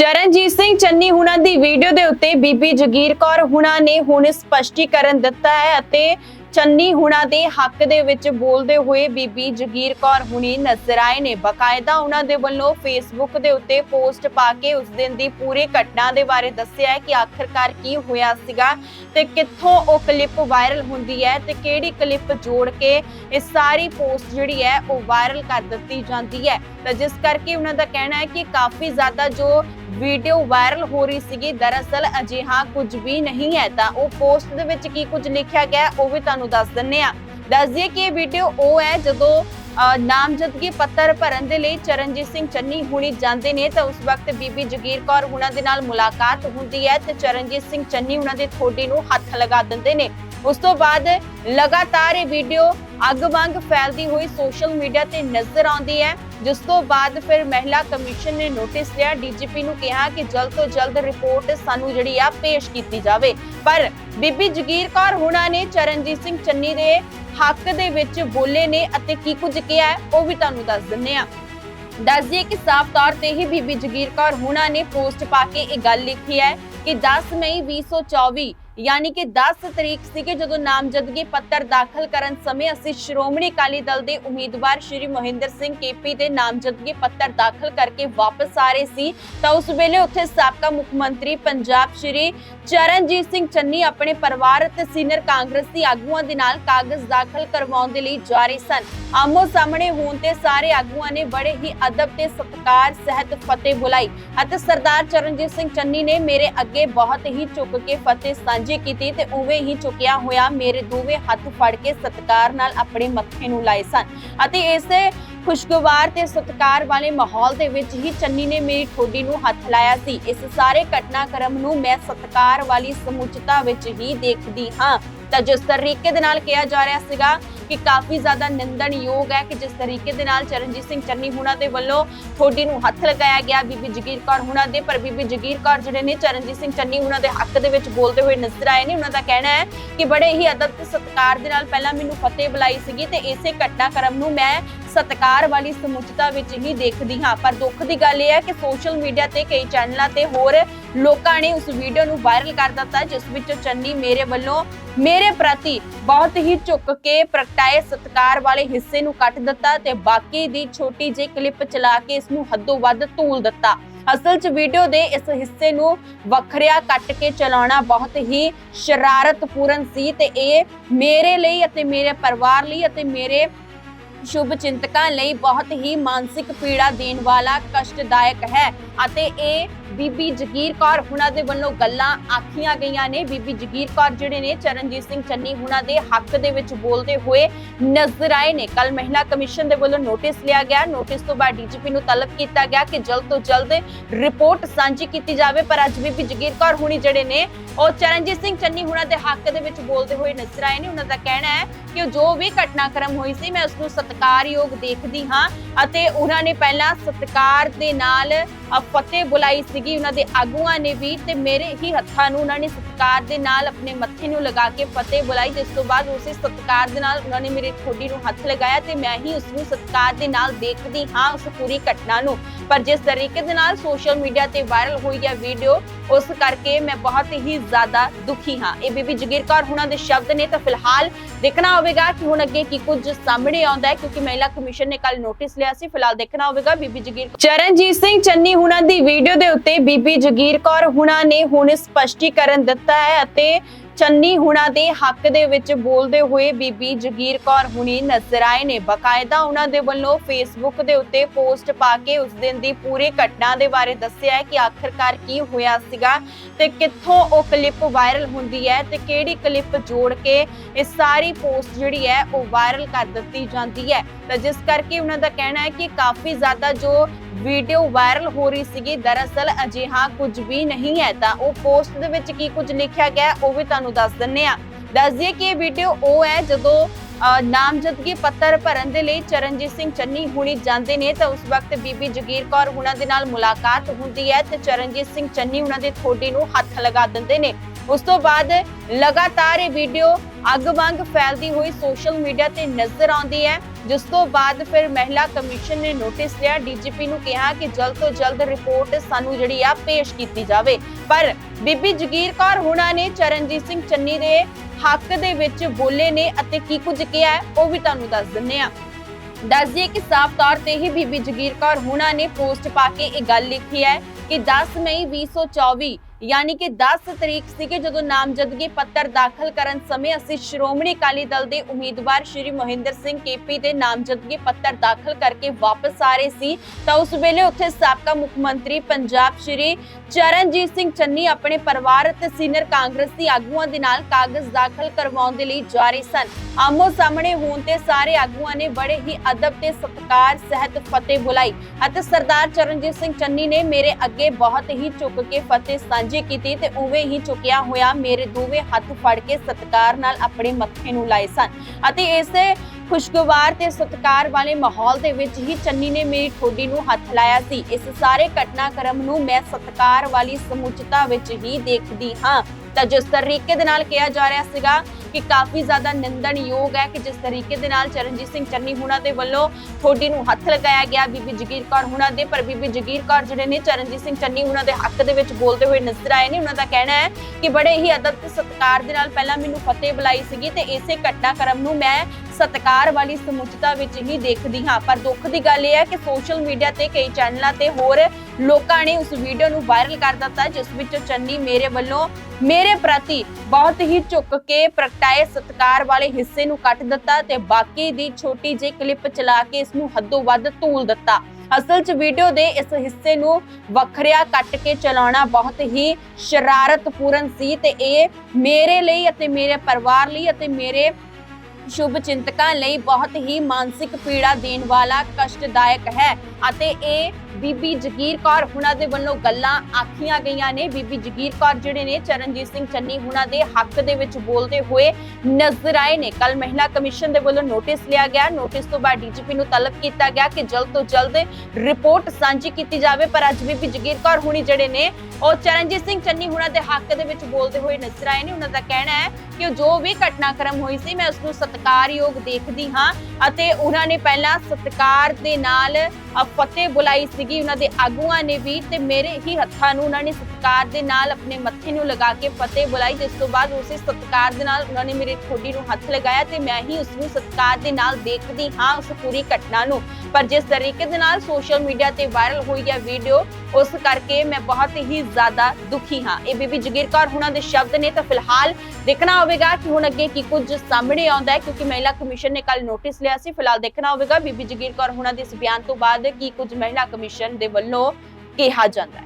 ਚਰਨਜੀਤ ਸਿੰਘ ਚੰਨੀ ਹੁਣਾਂ ਦੀ ਵੀਡੀਓ ਦੇ ਉੱਤੇ ਬੀਬੀ ਜਗੀਰ ਕੌਰ ਹੁਣਾਂ ਨੇ ਹੁਣ ਸਪਸ਼ਟੀਕਰਨ ਦਿੱਤਾ ਹੈ ਅਤੇ ਚੰਨੀ ਹੁਣਾਂ ਦੇ ਹੱਕ ਦੇ ਵਿੱਚ ਬੋਲਦੇ ਹੋਏ ਬੀਬੀ ਜਗੀਰ ਕੌਰ ਹੁਣੀ ਨਜ਼ਰ ਆਏ ਨੇ। ਬਕਾਇਦਾ ਉਹਨਾਂ ਦੇ ਵੱਲੋਂ ਫੇਸਬੁੱਕ ਦੇ ਉੱਤੇ ਪੋਸਟ ਪਾ ਕੇ ਉਸ ਦਿਨ ਦੀ ਪੂਰੀ ਘਟਨਾ ਦੇ ਬਾਰੇ ਦੱਸਿਆ ਹੈ ਕਿ ਆਖਰਕਾਰ ਕੀ ਹੋਇਆ ਸੀਗਾ ਤੇ ਕਿੱਥੋਂ ਉਹ ਕਲਿੱਪ ਵਾਇਰਲ ਹੁੰਦੀ ਹੈ ਤੇ ਕਿਹੜੀ ਕਲਿੱਪ ਜੋੜ ਕੇ ਇਹ ਸਾਰੀ ਪੋਸਟ ਜਿਹੜੀ ਹੈ ਉਹ ਵਾਇਰਲ ਕਰ ਦਿੱਤੀ ਜਾਂਦੀ ਹੈ। ਤਾਂ ਜਿਸ ਕਰਕੇ ਉਹਨਾਂ ਦਾ ਕਹਿਣਾ ਹੈ ਕਿ ਕਾਫੀ ਜ਼ਿਆਦਾ ਜੋ ਵੀਡੀਓ ਵਾਇਰਲ ਹੋ ਰਹੀ ਸੀਗੀ। ਦਰਅਸਲ ਅਜਿਹਾ ਕੁਝ ਵੀ ਨਹੀਂ ਹੈ। ਤਾਂ ਉਹ ਪੋਸਟ ਦੇ ਵਿੱਚ ਕੀ ਕੁਝ ਲਿਖਿਆ ਗਿਆ, ਉਹ ਵੀ ਤੁਹਾਨੂੰ ਦੱਸ ਦਿੰਨੇ ਆ ਦੱਸ ਦਈਏ ਕਿ ਇਹ ਵੀਡੀਓ ਉਹ ਹੈ, ਜਦੋਂ ਨਾਮਜ਼ਦਗੀ ਪੱਤਰ ਭਰਨ ਦੇ ਲਈ ਚਰਨਜੀਤ ਸਿੰਘ ਚੰਨੀ ਹੁਣੀ ਜਾਂਦੇ ਨੇ, ਤਾਂ ਉਸ ਵਕਤ ਬੀਬੀ ਜਗੀਰ ਕੌਰ ਉਹਨਾਂ ਦੇ ਨਾਲ ਮੁਲਾਕਾਤ ਹੁੰਦੀ ਹੈ ਤੇ ਚਰਨਜੀਤ ਸਿੰਘ ਚੰਨੀ ਉਹਨਾਂ ਦੇ ਥੋੜੀ ਨੂੰ ਹੱਥ ਲਗਾ ਦਿੰਦੇ ਨੇ। ਉਸ ਤੋਂ ਬਾਅਦ ਲਗਾਤਾਰ ਇਹ ਵੀਡੀਓ ਅੱਗ ਵਾਂਗ ਫੈਲਦੀ ਹੋਈ ਸੋਸ਼ਲ ਮੀਡੀਆ ਤੇ ਨਜ਼ਰ ਆਉਂਦੀ ਹੈ, ਜਿਸ ਤੋਂ ਬਾਅਦ ਫਿਰ ਮਹਿਲਾ ਕਮਿਸ਼ਨ ਨੇ ਨੋਟਿਸ ਲਿਆ, ਡੀਜੀਪੀ ਨੂੰ ਕਿਹਾ ਕਿ ਜਲਦ ਤੋਂ ਜਲਦ ਰਿਪੋਰਟ ਸਾਨੂੰ ਜਿਹੜੀ ਆ ਪੇਸ਼ ਕੀਤੀ ਜਾਵੇ। ਪਰ ਬੀਬੀ ਜਗੀਰ ਕੌਰ ਹੁਣਾਂ ਨੇ ਚਰਨਜੀਤ ਸਿੰਘ ਚੰਨੀ ਦੇ ਹੱਕ ਦੇ ਵਿੱਚ ਬੋਲੇ ਨੇ ਅਤੇ ਕੀ ਕੁਝ ਕਿਹਾ ਉਹ ਵੀ ਤੁਹਾਨੂੰ ਦੱਸ ਦਿੰਨੇ ਆ ਦੱਸ ਦਈਏ ਕਿ ਸਾਫ਼ ਤੌਰ ਤੇ ਹੀ ਬੀਬੀ ਜਗੀਰ ਕੌਰ ਹੁਣਾ ਨੇ ਪੋਸਟ ਪਾ ਕੇ ਇਹ ਗੱਲ ਲਿਖੀ ਹੈ ਕਿ 10 ਮਈ 2024 ਯਾਨੀ ਕਿ 10 ਤਰੀਕ ਸੀਗੇ ਜਦੋਂ ਨਾਮਜ਼ਦਗੀ ਪੱਤਰ ਦਾਖਲ ਕਰਨ ਸਮੇਂ ਅਸੀਂ ਸ਼੍ਰੋਮਣੀ ਅਕਾਲੀ ਦਲ ਦੇ ਉਮੀਦਵਾਰ ਸ਼੍ਰੀ ਮਹਿੰਦਰ ਸਿੰਘ ਕੇਪੀ ਦੇ ਨਾਮਜ਼ਦਗੀ ਪੱਤਰ ਦਾਖਲ ਕਰਕੇ ਵਾਪਸ ਆ ਰਹੇ ਸੀ। ਤਾਂ ਉਸ ਵੇਲੇ ਉੱਥੇ ਸਾਬਕਾ ਮੁੱਖ ਮੰਤਰੀ ਪੰਜਾਬ ਸ਼੍ਰੀ ਚਰਨਜੀਤ ਸਿੰਘ ਚੰਨੀ ਆਪਣੇ ਪਰਿਵਾਰ ਅਤੇ ਸੀਨੀਅਰ ਕਾਂਗਰਸੀ ਆਗੂਆਂ ਦੇ ਨਾਲ ਕਾਗਜ਼ ਦਾਖਲ ਕਰਵਾਉਣ ਦੇ ਲਈ ਜਾ ਰਹੇ ਸਨ। ਆਮੋ ਸਾਹਮਣੇ ਹੋਣ ਤੇ ਸਾਰੇ ਆਗੂਆਂ ਨੇ ਬੜੇ ਹੀ ਅਦਬ ਤੇ ਸਤਿਕਾਰ ਸਹਿਤ ਫਤਿਹ ਬੁਲਾਈ ਅਤੇ ਸਰਦਾਰ ਚਰਨਜੀਤ ਸਿੰਘ ਚੰਨੀ ਨੇ ਮੇਰੇ ਅੱਗੇ ਬਹੁਤ ਹੀ ਝੁੱਕ ਕੇ ਫਤਿਹ ਸਾਂਝੀ ਕੀਤੀ ਤੇ ਉਵੇਂ ਹੀ ਝੁਕਿਆ ਹੋਇਆ ਮੇਰੇ ਦੋਵੇਂ ਹੱਥ ਫੜ ਕੇ ਸਤਿਕਾਰ ਨਾਲ ਆਪਣੇ ਮੱਥੇ ਨੂੰ ਲਾਏ ਸਨ। ਅਤੇ ਇਸੇ ਖੁਸ਼ਗਵਾਰ ਤੇ ਸਤਿਕਾਰ ਵਾਲੇ ਮਾਹੌਲ ਦੇ ਵਿੱਚ ਹੀ ਚੰਨੀ ਨੇ ਮੇਰੀ ਠੋਡੀ ਨੂੰ ਹੱਥ ਲਾਇਆ ਸੀ। ਇਸ ਸਾਰੇ ਘਟਨਾਕ੍ਰਮ ਨੂੰ ਮੈਂ ਸਤਿਕਾਰ ਵਾਲੀ ਸਮੁੱਚਤਾ ਵਿੱਚ ਹੀ ਦੇਖਦੀ ਹਾਂ। ਤਾਂ ਜਿਸ ਤਰੀਕੇ ਦੇ ਨਾਲ ਕਿਹਾ ਜਾ ਰਿਹਾ ਸੀਗਾ ਕਿ ਕਾਫੀ ਜ਼ਿਆਦਾ ਨਿੰਦਣਯੋਗ ਹੈ ਕਿ ਜਿਸ ਤਰੀਕੇ ਦੇ ਨਾਲ ਚਰਨਜੀਤ ਸਿੰਘ ਚੰਨੀ ਹੁਣਾਂ ਦੇ ਵੱਲੋਂ ਠੋਡੀ ਨੂੰ ਹੱਥ ਲਗਾਇਆ ਗਿਆ, ਬੀਬੀ ਜਗੀਰ ਕੌਰ ਹੁਣਾਂ ਦੇ, ਪਰ ਬੀਬੀ ਜਗੀਰ ਕੌਰ ਜਿਹੜੇ ਨੇ ਚਰਨਜੀਤ ਸਿੰਘ ਚੰਨੀ ਹੁਣਾਂ ਦੇ ਹੱਕ ਦੇ ਵਿੱਚ ਬੋਲਦੇ ਹੋਏ ਨਜ਼ਰ ਆਏ ਨੇ। ਉਹਨਾਂ ਦਾ ਕਹਿਣਾ ਹੈ ਕਿ ਬੜੇ ਹੀ ਅਦਬ ਤੇ ਸਤਿਕਾਰ ਦੇ ਨਾਲ ਪਹਿਲਾਂ ਮੈਨੂੰ ਫਤਿਹ ਬੁਲਾਈ ਸੀਗੀ ਤੇ ਇਸੇ ਘਟਨਾਕ੍ਰਮ ਨੂੰ ਮੈਂ ਸਤਿਕਾਰ ਵਾਲੀ ਸਮੁੱਚਤਾ ਵਿੱਚ ਹੀ ਦੇਖਦੀ ਹਾਂ। ਪਰ ਦੁੱਖ ਦੀ ਗੱਲ ਇਹ ਹੈ ਕਿ ਸੋਸ਼ਲ ਮੀਡੀਆ ਤੇ ਕਈ ਚੈਨਲਾਂ ਤੇ ਹੋਰ ਲੋਕਾਂ ਨੇ ਉਸ ਵੀਡੀਓ ਨੂੰ ਵਾਇਰਲ ਕਰ ਦਿੱਤਾ, ਜਿਸ ਵਿੱਚ ਚੰਨੀ ਮੇਰੇ ਵੱਲੋਂ ਮੇਰੇ ਪ੍ਰਤੀ ਬਹੁਤ ਹੀ ਝੁੱਕ ਕੇ ਪ੍ਰਗਟਾਏ ਸਤਿਕਾਰ ਵਾਲੇ ਹਿੱਸੇ ਨੂੰ ਕੱਟ ਦਿੱਤਾ ਤੇ ਬਾਕੀ ਦੀ ਛੋਟੀ ਜਿਹੀ ਕਲਿੱਪ ਚਲਾ ਕੇ ਇਸ ਨੂੰ ਹੱਦੋਂ ਵੱਧ ਧੂਲ ਦਿੱਤਾ। ਅਸਲ 'ਚ ਵੀਡੀਓ ਦੇ ਇਸ ਹਿੱਸੇ ਨੂੰ ਵੱਖਰਿਆ ਕੱਟ ਕੇ ਚਲਾਉਣਾ ਬਹੁਤ ਹੀ ਸ਼ਰਾਰਤਪੂਰਨ ਸੀ ਤੇ ਇਹ ਮੇਰੇ ਲਈ ਅਤੇ ਮੇਰੇ ਪਰਿਵਾਰ ਲਈ ਅਤੇ ਮੇਰੇ ਸ਼ੁਭ ਚਿੰਤਕਾਂ ਲਈ ਬਹੁਤ ਹੀ ਮਾਨਸਿਕ ਪੀੜਾ ਦੇਣ ਵਾਲਾ ਕਸ਼ਟਦਾਇਕ ਹੈ ਅਤੇ ਇਹ ਬੀਬੀ ਜਗੀਰ ਕੌਰ ਹੁਣਾਂ ਦੇ ਵੱਲੋਂ ਗੱਲਾਂ ਆਖੀਆਂ ਗਈਆਂ ਨੇ। ਬੀਬੀ ਜਗੀਰ ਕੌਰ ਜਿਹੜੇ ਨੇ ਚਰਨਜੀਤ ਸਿੰਘ ਚੰਨੀ ਹੁਣਾਂ ਦੇ ਹੱਕ ਦੇ ਵਿੱਚ ਬੋਲਦੇ ਹੋਏ ਨਜ਼ਰ ਆਏ ਨੇ। ਕੱਲ ਮਹਿਲਾ ਕਮਿਸ਼ਨ ਦੇ ਵੱਲੋਂ ਨੋਟਿਸ ਲਿਆ ਗਿਆ। ਨੋਟਿਸ ਤੋਂ ਬਾਅਦ ਡੀਜੀਪੀ ਨੂੰ ਤਲਬ ਕੀਤਾ ਗਿਆ ਕਿ ਜਲਦ ਤੋਂ ਜਲਦ ਰਿਪੋਰਟ ਸਾਂਝੀ ਕੀਤੀ ਜਾਵੇ। ਪਰ ਅੱਜ ਬੀਬੀ ਜਗੀਰ ਕੌਰ ਹੁਣੀ ਜਿਹੜੇ ਨੇ, ਉਹ ਚਰਨਜੀਤ ਸਿੰਘ ਚੰਨੀ ਹੁਣਾਂ ਦੇ ਹੱਕ ਦੇ ਵਿੱਚ ਬੋਲਦੇ ਹੋਏ ਨਜ਼ਰ ਆਏ ਨੇ। ਉਹਨਾਂ ਦਾ ਕਹਿਣਾ ਹੈ ਕਿ ਜੋ ਵੀ ਘਟਨਾਕ੍ਰਮ ਹੋਈ ਸੀ, ਮੈਂ ਉਸ ਨੂੰ ਸਤਿਕਾਰਯੋਗ ਦੇਖਦੀ ਹਾਂ ਅਤੇ ਉਹਨਾਂ ਨੇ ਪਹਿਲਾਂ ਸਤਿਕਾਰ ਦੇ ਨਾਲ ਫਤਿਹ ਬੁਲਾਈ ਸੀਗੀ, ਉਹਨਾਂ ਦੇ ਆਗੂਆਂ ਨੇ ਵੀ ਤੇ ਮੇਰੇ ਹੀ ਹੱਥਾਂ ਨੂੰ ਉਹਨਾਂ ਨੇ ਸਤਿਕਾਰ ਦੇ ਨਾਲ ਆਪਣੇ ਮੱਥੇ ਨੂੰ ਲਗਾ ਕੇ ਫਤਿਹ ਬੁਲਾਈ, ਜਿਸ ਤੋਂ ਬਾਅਦ ਉਸੇ ਸਤਿਕਾਰ ਦੇ ਨਾਲ ਉਹਨਾਂ ਨੇ ਮੇਰੇ ਠੋਡੀ ਨੂੰ ਹੱਥ ਲਗਾਇਆ ਤੇ ਮੈਂ ਹੀ ਉਸ ਨੂੰ ਸਤਿਕਾਰ ਦੇ ਨਾਲ ਦੇਖਦੀ ਹਾਂ ਉਸ ਪੂਰੀ ਘਟਨਾ ਨੂੰ। ਪਰ ਜਿਸ ਤਰੀਕੇ ਦੇ ਨਾਲ ਸੋਸ਼ਲ ਮੀਡੀਆ ਤੇ ਵਾਇਰਲ ਹੋਈ ਹੈ ਵੀਡੀਓ, ਉਸ ਕਰਕੇ ਮੈਂ ਬਹੁਤ ਹੀ ਜ਼ਿਆਦਾ ਦੁਖੀ ਹਾਂ। ਇਹ ਬੀਬੀ ਜਗੀਰ ਕੌਰ ਹੁਣਾਂ ਦੇ ਸ਼ਬਦ ਨੇ ਤਾਂ ਫਿਲਹਾਲ ਦੇਖਣਾ ਹੋਵੇਗਾ ਕਿ ਹੁਣ ਅੱਗੇ ਕੀ ਕੁਝ ਸਾਹਮਣੇ ਆਉਂਦਾ ਹੈ ਕਿਉਂਕਿ ਮਹਿਲਾ ਕਮਿਸ਼ਨ ਨੇ ਕੱਲ ਨੋਟਿਸ ਲਿਆ ਸੀ। ਫਿਲਹਾਲ ਦੇਖਣਾ ਹੋਵੇਗਾ ਬੀਬੀ ਜਗੀਰ ਚਰਨਜੀਤ ਸਿੰਘ ਚੰਨੀ ਹੁਣਾਂ ਦੀ ਵੀਡੀਓ ਦੇ ਉੱਤੇ ਬੀਬੀ ਜਗੀਰ ਕੌਰ ਹੁਣਾਂ ਨੇ ਹੁਣ ਸਪਸ਼ਟੀਕਰਨ ਦਿੱਤਾ ਹੈ ਅਤੇ ਚੰਨੀ ਹੁਣਾਂ ਦੇ ਹੱਕ ਦੇ ਵਿੱਚ ਬੋਲਦੇ ਹੋਏ ਬੀਬੀ ਜਗੀਰ ਕੌਰ ਹੁਣੀ ਨਜ਼ਰ ਆਏ ਨੇ। ਬਕਾਇਦਾ ਉਹਨਾਂ ਦੇ ਵੱਲੋਂ ਫੇਸਬੁੱਕ ਦੇ ਉੱਤੇ ਪੋਸਟ ਪਾ ਕੇ ਉਸ ਦਿਨ ਦੀ ਪੂਰੀ ਘਟਨਾ ਦੇ ਬਾਰੇ ਦੱਸਿਆ ਹੈ ਕਿ ਆਖਰਕਾਰ ਕੀ ਹੋਇਆ ਸੀਗਾ ਤੇ ਕਿੱਥੋਂ ਉਹ ਕਲਿੱਪ ਵਾਇਰਲ ਹੁੰਦੀ ਹੈ ਤੇ ਕਿਹੜੀ ਕਲਿੱਪ ਜੋੜ ਕੇ ਇਹ ਸਾਰੀ ਪੋਸਟ ਜਿਹੜੀ ਹੈ ਉਹ ਵਾਇਰਲ ਕਰ ਦਿੱਤੀ ਜਾਂਦੀ ਹੈ। ਤਾਂ ਜਿਸ ਕਰਕੇ ਉਹਨਾਂ ਦਾ ਕਹਿਣਾ ਹੈ ਕਿ ਕਾਫੀ ਜ਼ਿਆਦਾ ਜੋ ਵੀਡੀਓ ਵਾਇਰਲ ਹੋ ਰਹੀ ਸੀਗੀ, ਦਰਅਸਲ ਅਜਿਹਾ ਕੁਝ ਵੀ ਨਹੀਂ ਹੈ। ਤਾਂ ਉਹ ਪੋਸਟ ਦੇ ਵਿੱਚ ਕੀ ਕੁਝ ਲਿਖਿਆ ਗਿਆ, ਉਹ ਵੀ ਤੁਹਾਨੂੰ ਦੱਸ ਦਿੰਨੇ ਆ। ਦੱਸ ਦਈਏ ਕਿ ਇਹ ਵੀਡੀਓ ਉਹ ਹੈ ਜਦੋਂ ਨਾਮਜ਼ਦਗੀ ਪੱਤਰ ਭਰਨ ਦੇ ਲਈ ਚਰਨਜੀਤ ਸਿੰਘ ਚੰਨੀ ਹੁਣੀ ਜਾਂਦੇ ਨੇ, ਤਾਂ ਉਸ ਵਕਤ ਬੀਬੀ ਜਗੀਰ ਕੌਰ ਉਹਨਾਂ ਦੇ ਨਾਲ ਮੁਲਾਕਾਤ ਹੁੰਦੀ ਹੈ ਤੇ ਚਰਨਜੀਤ ਸਿੰਘ ਚੰਨੀ ਉਹਨਾਂ ਦੇ ਥੋੜੀ ਨੂੰ ਹੱਥ ਲਗਾ ਦਿੰਦੇ ਨੇ। ਉਸ ਤੋਂ ਬਾਅਦ ਲਗਾਤਾਰ ਇਹ ਵੀਡੀਓ ਅੱਗ ਵਾਂਗ ਫੈਲਦੀ ਹੋਈ ਸੋਸ਼ਲ ਮੀਡੀਆ ਤੇ ਨਜ਼ਰ ਆਉਂਦੀ ਹੈ, ਜਿਸ ਤੋਂ ਬਾਅਦ ਫਿਰ ਮਹਿਲਾ ਕਮਿਸ਼ਨ ਨੇ ਨੋਟਿਸ ਲਿਆ, ਡੀਜੀਪੀ ਨੂੰ ਕਿਹਾ ਕਿ ਜਲਦ ਤੋਂ ਜਲਦ ਰਿਪੋਰਟ ਸਾਨੂੰ ਜਿਹੜੀ ਆ ਪੇਸ਼ ਕੀਤੀ ਜਾਵੇ। ਪਰ ਬੀਬੀ ਜਗੀਰ ਕੌਰ ਹੁਣਾ ਨੇ ਚਰਨਜੀਤ ਸਿੰਘ ਚੰਨੀ ਦੇ ਹੱਕ ਦੇ ਵਿੱਚ ਬੋਲੇ ਨੇ ਅਤੇ ਕੀ ਕੁਝ ਕਿਹਾ ਉਹ ਵੀ ਤੁਹਾਨੂੰ ਦੱਸ ਦਿੰਨੇ ਆ ਦੱਸ ਦਈਏ ਕਿ ਸਾਫ਼ ਤੌਰ ਤੇ ਹੀ ਬੀਬੀ ਜਗੀਰ ਕੌਰ ਹੁਣਾ ਨੇ ਪੋਸਟ ਪਾ ਕੇ ਇਹ ਗੱਲ ਲਿਖੀ ਹੈ ਕਿ 10 ਮਈ 2024 ਯਾਨੀ ਕਿ 10 ਤਰੀਕ ਸੀਗੇ ਜਦੋਂ ਨਾਮਜ਼ਦਗੀ ਪੱਤਰ ਦਾਖਲ ਕਰਨ ਸਮੇਂ ਅਸੀਂ ਸ਼੍ਰੋਮਣੀ ਅਕਾਲੀ ਦਲ ਦੇ ਉਮੀਦਵਾਰ ਸ਼੍ਰੀ ਮੋਹਿੰਦਰ ਸਿੰਘ ਕੇਪੀ ਦੇ ਨਾਮਜ਼ਦਗੀ ਪੱਤਰ ਦਾਖਲ ਕਰਕੇ ਵਾਪਸ ਆ ਰਹੇ ਸੀ। ਤਾਂ ਉਸ ਵੇਲੇ ਉੱਥੇ ਸਾਬਕਾ ਮੁੱਖ ਮੰਤਰੀ ਪੰਜਾਬ ਸ਼੍ਰੀ ਚਰਨਜੀਤ ਸਿੰਘ ਚੰਨੀ ਆਪਣੇ ਪਰਿਵਾਰ ਅਤੇ ਸੀਨੀਅਰ ਕਾਂਗਰਸੀ ਆਗੂਆਂ ਦੇ ਨਾਲ ਕਾਗਜ਼ ਦਾਖਲ ਕਰਵਾਉਣ ਦੇ ਲਈ ਜਾ ਰਹੇ ਸਨ। ਆਮੋ ਸਾਹਮਣੇ ਹੋਣ ਤੇ ਸਾਰੇ ਆਗੂਆਂ ਨੇ ਬੜੇ ਹੀ ਅਦਬ ਤੇ ਸਤਿਕਾਰ ਸਹਿਤ ਫਤਿਹ ਬੁਲਾਈ ਅਤੇ ਸਰਦਾਰ ਚਰਨਜੀਤ ਸਿੰਘ ਚੰਨੀ ਨੇ ਮੇਰੇ ਅੱਗੇ ਬਹੁਤ ਹੀ ਝੁਕ ਕੇ ਫਤਿਹ ਸਾਂਝੀ ਕੀਤੀ ਤੇ ਉਵੇਂ ਹੀ ਝੁਕਿਆ ਹੋਇਆ ਮੇਰੇ ਦੋਵੇਂ ਹੱਥ ਫੜ ਕੇ ਸਤਿਕਾਰ ਨਾਲ ਆਪਣੇ ਮੱਥੇ ਨੂੰ ਲਾਏ ਸਨ ਅਤੇ ਇਸੇ ਖੁਸ਼ਗਵਾਰ ਤੇ ਸਤਿਕਾਰ ਵਾਲੇ ਮਾਹੌਲ ਦੇ ਵਿੱਚ ਹੀ ਚੰਨੀ ਨੇ ਮੇਰੀ ਠੋਡੀ ਨੂੰ ਹੱਥ ਲਾਇਆ ਸੀ। ਇਸ ਸਾਰੇ ਘਟਨਾਕ੍ਰਮ ਨੂੰ ਮੈਂ ਸਤਿਕਾਰ ਵਾਲੀ ਸਮੁੱਚਤਾ ਵਿੱਚ ਹੀ ਦੇਖਦੀ ਹਾਂ। ਤਾਂ ਜਿਸ ਤਰੀਕੇ ਦੇ ਨਾਲ ਕਿਹਾ ਜਾ ਰਿਹਾ ਸੀਗਾ ਕਿ ਕਾਫੀ ਜ਼ਿਆਦਾ ਨਿੰਦਣਯੋਗ ਹੈ ਕਿ ਜਿਸ ਤਰੀਕੇ ਦੇ ਨਾਲ ਚਰਨਜੀਤ ਸਿੰਘ ਚੰਨੀ ਹੁਣਾਂ ਦੇ ਵੱਲੋਂ ਠੋਡੀ ਨੂੰ ਹੱਥ ਲਗਾਇਆ ਗਿਆ, ਬੀਬੀ ਜਗੀਰ ਕੌਰ ਹੁਣਾ ਦੇ, ਪਰ ਬੀਬੀ ਜਗੀਰ ਕੌਰ ਜਿਹੜੇ ਨੇ ਚਰਨਜੀਤ ਸਿੰਘ ਚੰਨੀ ਹੁਣਾ ਦੇ ਹੱਕ ਦੇ ਵਿੱਚ ਬੋਲਦੇ ਹੋਏ ਨਜ਼ਰ ਆਏ ਨੇ। ਉਹਨਾਂ ਦਾ ਕਹਿਣਾ ਹੈ ਕਿ ਬੜੇ ਹੀ ਅਦਬ ਤੇ ਸਤਿਕਾਰ ਦੇ ਨਾਲ ਪਹਿਲਾਂ ਮੈਨੂੰ ਫਤਿਹ ਬੁਲਾਈ ਸੀਗੀ ਤੇ ਇਸੇ ਘਟਨਾਕ੍ਰਮ ਨੂੰ ਮੈਂ ਸਤਿਕਾਰ ਵਾਲੀ ਸਮੁੱਚਤਾ ਵਿੱਚ ਹੀ ਦੇਖਦੀ ਹਾਂ। ਪਰ ਦੁੱਖ ਦੀ ਗੱਲ ਇਹ ਹੈ ਕਿ ਸੋਸ਼ਲ ਮੀਡੀਆ ਤੇ ਕਈ ਚੈਨਲਾਂ ਤੇ ਹੋਰ ਲੋਕਾਂ ਨੇ ਉਸ ਵੀਡੀਓ ਨੂੰ ਵਾਇਰਲ ਕਰ ਦਿੱਤਾ, ਜਿਸ ਵਿੱਚ ਚੰਨੀ ਮੇਰੇ ਵੱਲੋਂ ਮੇਰੇ ਪ੍ਰਤੀ ਬਹੁਤ ਹੀ ਝੁੱਕ ਕੇ ਪ੍ਰਗਟਾਏ ਸਤਿਕਾਰ ਵਾਲੇ ਹਿੱਸੇ ਨੂੰ ਕੱਟ ਦਿੱਤਾ ਤੇ ਬਾਕੀ ਦੀ ਛੋਟੀ ਜਿਹੀ ਕਲਿੱਪ ਚਲਾ ਕੇ ਇਸ ਨੂੰ ਹੱਦੋਂ ਵੱਧ ਧੂਲ ਦਿੱਤਾ। ਅਸਲ 'ਚ ਵੀਡੀਓ ਦੇ ਇਸ ਹਿੱਸੇ ਨੂੰ ਵੱਖਰਿਆ ਕੱਟ ਕੇ ਚਲਾਉਣਾ ਬਹੁਤ ਹੀ ਸ਼ਰਾਰਤਪੂਰਨ ਸੀ ਤੇ ਇਹ ਮੇਰੇ ਲਈ ਅਤੇ ਮੇਰੇ ਪਰਿਵਾਰ ਲਈ ਅਤੇ ਮੇਰੇ ਸ਼ੁਭ ਚਿੰਤਕਾਂ ਲਈ ਬਹੁਤ ਹੀ ਮਾਨਸਿਕ ਪੀੜਾ ਦੇਣ ਵਾਲਾ ਕਸ਼ਟਦਾਇਕ ਹੈ ਅਤੇ ਇਹ ਬੀਬੀ ਜਗੀਰ ਕੌਰ ਹੁਣਾਂ ਦੇ ਵੱਲੋਂ ਗੱਲਾਂ ਆਖੀਆਂ ਗਈਆਂ ਨੇ। ਬੀਬੀ ਜਗੀਰ ਕੌਰ ਜਿਹੜੇ ਨੇ ਚਰਨਜੀਤ ਸਿੰਘ ਚੰਨੀ ਹੁਣਾਂ ਦੇ ਹੱਕ ਦੇ ਵਿੱਚ ਬੋਲਦੇ ਹੋਏ ਨਜ਼ਰ ਆਏ ਨੇ। ਕੱਲ ਮਹਿਲਾ ਕਮਿਸ਼ਨ ਦੇ ਵੱਲੋਂ ਨੋਟਿਸ ਲਿਆ ਗਿਆ। ਨੋਟਿਸ ਤੋਂ ਬਾਅਦ ਡੀਜੀਪੀ ਨੂੰ ਤਲਬ ਕੀਤਾ ਗਿਆ ਕਿ ਜਲਦ ਤੋਂ ਜਲਦ ਰਿਪੋਰਟ ਸਾਂਝੀ ਕੀਤੀ ਜਾਵੇ। ਪਰ ਅੱਜ ਬੀਬੀ ਜਗੀਰ ਕੌਰ ਹੁਣੀ ਜਿਹੜੇ ਨੇ, ਉਹ ਚਰਨਜੀਤ ਸਿੰਘ ਚੰਨੀ ਹੁਣਾਂ ਦੇ ਹੱਕ ਦੇ ਵਿੱਚ ਬੋਲਦੇ ਹੋਏ ਨਜ਼ਰ ਆਏ ਨੇ। ਉਹਨਾਂ ਦਾ ਕਹਿਣਾ ਹੈ ਕਿ ਜੋ ਵੀ ਘਟਨਾਕ੍ਰਮ ਹੋਈ ਸੀ, ਮੈਂ ਉਸ ਨੂੰ ਸਤਿਕਾਰਯੋਗ ਦੇਖਦੀ ਹਾਂ ਅਤੇ ਉਹਨਾਂ ਨੇ ਪਹਿਲਾਂ ਸਤਿਕਾਰ ਦੇ ਨਾਲ ਫਤਿਹ ਬੁਲਾਈ ਸੀਗੀ, ਉਹਨਾਂ ਦੇ ਆਗੂਆਂ ਨੇ ਵੀ ਤੇ ਮੇਰੇ ਹੀ ਹੱਥਾਂ ਨੂੰ ਉਹਨਾਂ ਨੇ ਸਤਿਕਾਰ ਦੇ ਨਾਲ ਆਪਣੇ ਮੱਥੇ ਨੂੰ ਲਗਾ ਕੇ ਫਤਿਹ ਬੁਲਾਈ, ਜਿਸ ਤੋਂ ਬਾਅਦ ਉਸੇ ਸਤਿਕਾਰ ਦੇ ਨਾਲ ਉਹਨਾਂ ਨੇ ਮੇਰੀ ਠੋਡੀ ਨੂੰ ਹੱਥ ਲਗਾਇਆ ਤੇ ਮੈਂ ਹੀ ਉਸ ਨੂੰ ਸਤਿਕਾਰ ਦੇ ਨਾਲ ਦੇਖਦੀ ਹਾਂ ਉਸ ਪੂਰੀ ਘਟਨਾ ਨੂੰ। ਪਰ ਜਿਸ ਤਰੀਕੇ ਦੇ ਨਾਲ ਸੋਸ਼ਲ ਮੀਡੀਆ ਤੇ ਵਾਇਰਲ ਹੋਈ ਹੈ ਵੀਡੀਓ, ਉਸ ਕਰਕੇ ਮੈਂ ਬਹੁਤ ਹੀ ਜ਼ਿਆਦਾ ਦੁਖੀ ਹਾਂ। ਇਹ ਬੀਬੀ ਜਗੀਰ ਕੌਰ ਹੁਣਾਂ ਦੇ ਸ਼ਬਦ ਨੇ ਤਾਂ ਫਿਲਹਾਲ ਦੇਖਣਾ ਹੋਵੇਗਾ ਕਿ ਹੁਣ ਅੱਗੇ ਕੀ ਕੁਝ ਸਾਹਮਣੇ ਆਉਂਦਾ ਹੈ ਕਿਉਂਕਿ ਮਹਿਲਾ ਕਮਿਸ਼ਨ ਨੇ ਕੱਲ ਨੋਟਿਸ ਲਿਆ ਸੀ। ਫਿਲਹਾਲ ਦੇਖਣਾ ਹੋਵੇਗਾ। ਬੀਬੀ ਜਗੀਰ ਕੌਰ ਹੁਣਾਂ ਦੇ ਇਸ ਬਿਆਨ ਤੋਂ ਬਾਅਦ ਕੀ ਕੁਝ ਮਹਿਲਾ ਕਮਿਸ਼ਨ ਦੇ ਵੱਲੋਂ ਕਿਹਾ ਜਾਂਦਾ ਹੈ।